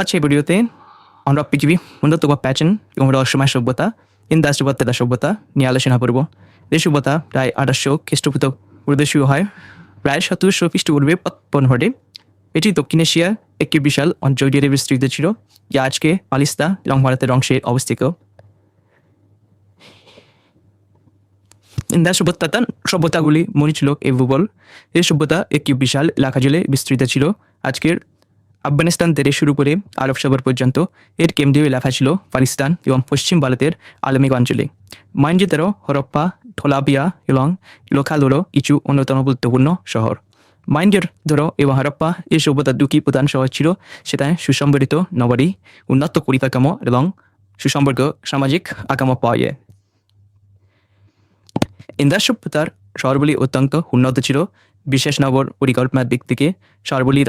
আচ্ছা এই ভিডিওতে আমরা পৃথিবী উন্নত বা প্যাচেন এবং রহস্যময় সভ্যতা ইন্দাস সভ্যতা সভ্যতা নিয়ে আলোচনা করব। এই সভ্যতা প্রায় আঠাশশো খ্রিস্টপূর্ব পূর্বে শুরু হয়। প্রায় সতেরোশো খ্রিস্টপূর্বে পতন ঘটে। এটি দক্ষিণ এশিয়ার একটি বিশাল অঞ্চল বিস্তৃত ছিল, যা আজকে পালিস্তা এবং ভারতের অংশে অবস্থিত। ইন্দাস সভ্যতা সভ্যতাগুলি মনে ছিল এই ভূগোল। এই সভ্যতা একটি বিশাল এলাকা জুড়ে বিস্তৃত ছিল। আজকের আফগানিস্তান থেকে শুরু করে আরব সাগর পর্যন্ত এর কেন্দ্রীয় এলাকা ছিল পাকিস্তান এবং পশ্চিম ভারতের আলমিক অঞ্চলে। মাইনজিতেরও হরপ্পা থোলাবিয়া এবং লোখালোরও কিছু অন্যতম গুরুত্বপূর্ণ শহর। মাইন্ডের ধরো এবং হরপ্পা এই সভ্যতার দুটি প্রধান শহর ছিল, সেটায় সুসংগঠিত নগরী, উন্নত পরিকাঠামো এবং সুসম্পর্ক সামাজিক আকামো পাওয়া যায়। ইন্দাস সভ্যতার শহরগুলি অত্যন্ত উন্নত ছিল। বিশেষ নগর পরিকল্পনার দিক থেকে শহরগুলি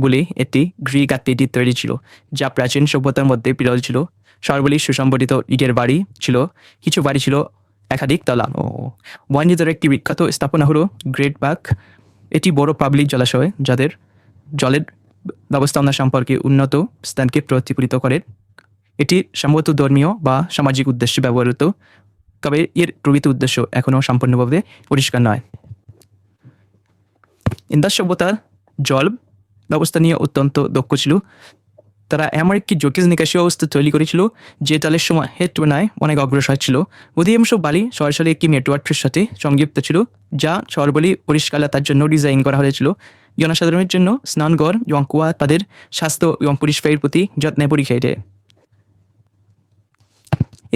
রাস্তাগুলি একটি গ্রিক আকৃতি তৈরি ছিল, যা প্রাচীন সভ্যতার মধ্যে বিরল ছিল। শহরগুলি সুসংগঠিত ইটের বাড়ি ছিল, কিছু বাড়ি ছিল একাধিক তলা। ও ওয়ানজিতের একটি বিখ্যাত স্থাপনা হলো গ্রেট বাক, এটি বড় পাবলিক জলাশয়, যাদের জলের ব্যবস্থাপনা সম্পর্কে উন্নত স্থানকে প্রতিফলিত করে। এটি সম্ভবত ধর্মীয় বা সামাজিক উদ্দেশ্যে ব্যবহৃত, তবে এর প্রকৃত উদ্দেশ্য এখনও সম্পূর্ণভাবে পরিষ্কার নয়। ইন্দাস সভ্যতা জল ব্যবস্থা নিয়ে অত্যন্ত দক্ষ ছিল। তারা এমন একটি জটিল নিকাশি অবস্থা তৈরি করেছিল, যে তালের সময় হেড তুলনায় অনেক অগ্রসর ছিল। অধিকাংশ বালি সরাসরি একটি নেটওয়ার্কের সাথে সংযুক্ত ছিল, যা শহরগুলি পরিষ্কারতার জন্য ডিজাইন করা হয়েছিল। জনসাধারণের জন্য স্নানঘর এবং কুয়া তাদের স্বাস্থ্য এবং পরিষ্কারের প্রতি যত্নে পরীক্ষা দেয়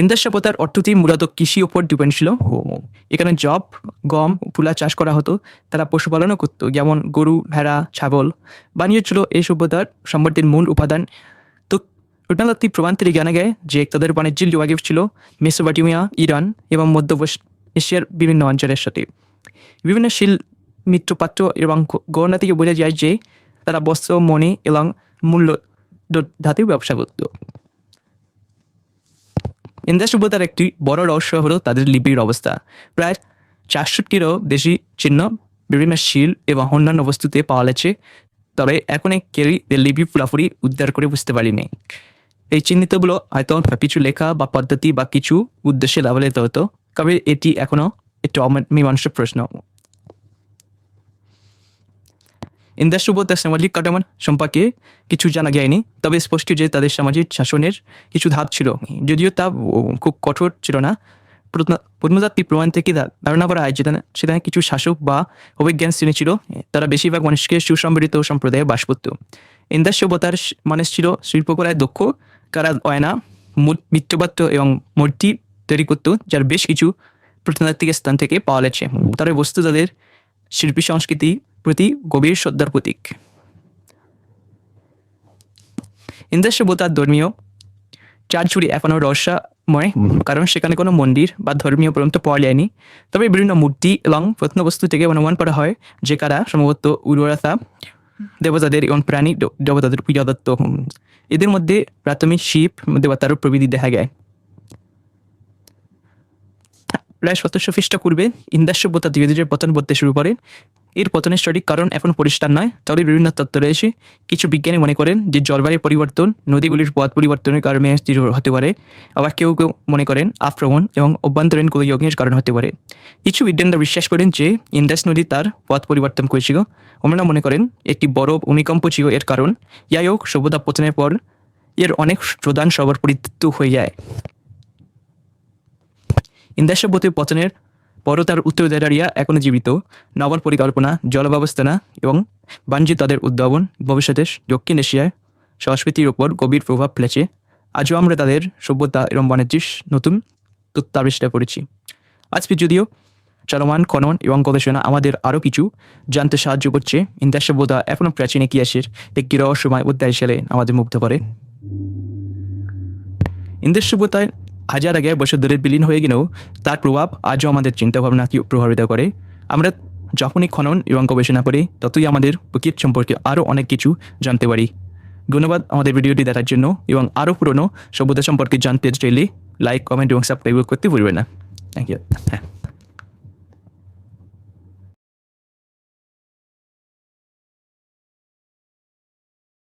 ইন্দাস সভ্যতার অর্থটি মূলত কৃষি উপর ডিপেন্ড ছিল। এখানে জব গম, তুলা চাষ করা হতো। তারা পশুপালনও করতো, যেমন গরু, ভেড়া, ছাগল। বানিয়ে ছিল এই সভ্যতার সম্পত্তির মূল উপাদান। তো প্রত্নতাত্ত্বিক প্রমাণ থেকে জানা যায় যে তাদের বাণিজ্যিক যোগাযোগ ছিল মেসোবাটিমিয়া ইরান এবং মধ্য এশিয়ার বিভিন্ন অঞ্চলের সাথে। বিভিন্ন শিল, মিত্রপাত্র এবং গণনা থেকে বোঝা যায় যে তারা বস্ত্র, মণি এবং মূল্য ধাতুর ব্যবসা করতো। ইন্দাস সভ্যতার একটি বড় রহস্য হলো তাদের লিপির অবস্থা। প্রায় চারষট্টিরও বেশি চিহ্ন বিভিন্ন শিল এবং অন্যান্য বস্তুতে পাওয়া গেছে, তবে এখন কেউই লিপি পুরাপুরি উদ্ধার করে বুঝতে পারিনি। এই চিহ্নিতগুলো হয়তো কিছু লেখা বা পদ্ধতি বা কিছু উদ্দেশ্যে ব্যবহৃত হতো, তবে এটি এখনও একটি অমীমাংস প্রশ্ন। ইন্দাস সভ্যতার সামাজিক কাঠামো সম্পর্কে কিছু জানা যায়নি তবে স্পষ্ট যে তাদের সামাজিক শাসনের কিছু ধাপ ছিল, যদিও তা খুব কঠোর ছিল না। প্রত্নতাত্ত্বিক প্রমাণ থেকে ধারণা করা হয় যেখানে সেখানে কিছু শাসক বা অভিজ্ঞান শ্রেণি ছিল তারা বেশিরভাগ মানুষকে সুসম্বৃত সম্প্রদায়ে বাস করত ইন্দাস সভ্যতার মানুষ ছিল শিল্পকলায় দক্ষ, কারা অয়না মৃত্যুপাত্র এবং মূর্তি তৈরি করতো, যার বেশ কিছু প্রত্নতাত্ত্বিক স্থান থেকে পাওয়া গেছে। তারা বস্তু তাদের শিল্পী সংস্কৃতি প্রতি গভীর শ্রদ্ধার প্রতীক। ইন্দাস সভ্যতার ধর্মীয় চার ছুরি এখনও রহস্যময় কারণ সেখানে কোনো মন্দির বা ধর্মীয় পর্যন্ত পাওয়া যায়নি। তবে বিভিন্ন মূর্তি এবং প্রত্নবস্তু থেকে অনুমান করা হয় যে কারা সম্ভবত উর্বরতা দেবতাদের এবং প্রাণী দেবতাদের পূজা দত্ত। এদের মধ্যে প্রাথমিক শিব দেবতারও প্রবৃতি দেখা যায়। প্রায় সতেরোশো খ্রিস্টপূর্বে ইন্দাস সভ্যতা ধীরে ধীরে পতন করতে শুরু করে এর পতনের সঠিক কারণ এখন পরিষ্কার নয়, তবে বিভিন্ন তত্ত্ব রয়েছে। কিছু বিজ্ঞানী মনে করেন যে জলবায়ুর পরিবর্তন নদীগুলির পথ পরিবর্তনের কারণে স্থির হতে পারে, আবার কেউ কেউ মনে করেন আক্রমণ এবং অভ্যন্তরীণ গোলযোগের কারণ হতে পারে। কিছু বিজ্ঞানীরা বিশ্বাস করেন যে ইন্দাস নদী তার পথ পরিবর্তন করেছিল। অন্যরা মনে করেন একটি বড় ভূমিকম্প ছিল এর কারণ। যাই হোক, সভ্যতা পতনের পর এর অনেক প্রধান সবর পরিত্যক্ত হয়ে যায়। ইন্দাস সভ্যতার পতনের পরও তার উত্তরদারিয়া এখনও জীবিত। নগর পরিকল্পনা জল ব্যবস্থাপনা এবং বাণিজ্য তাদের উদ্ভাবন ভবিষ্যতে দক্ষিণ এশিয়ায় সংস্কৃতির ওপর গভীর প্রভাব ফেলেছে। আজও আমরা তাদের সভ্যতা এবং বাণিজ্যিক নতুন আবিষ্কার করেছি আজকে যদিও চলমান খনন এবং গবেষণা আমাদের আরও কিছু জানতে সাহায্য করছে ইন্দাস সভ্যতা এখনও প্রাচীন ইতিহাসের একটি রহস্যময় অধ্যায় হিসেবে আমাদের মুগ্ধ করে। ইন্দাস সভ্যতায় হাজার আগে বছর ধরে বিলীন হয়ে গেলেও তার প্রভাব আজও আমাদের চিন্তাভাবনাকে প্রভাবিত করে? আমরা যখনই খনন এবং গবেষণা করি, ততই আমাদের প্রকৃত সম্পর্কে আরও অনেক কিছু জানতে পারি। ধন্যবাদ আমাদের ভিডিওটি দেখার জন্য এবং আরও পুরনো সভ্যতা সম্পর্কে জানতে চাইলে লাইক কমেন্ট এবং সাবস্ক্রাইব করতে ভুলবে না। থ্যাংক ইউ হ্যাঁ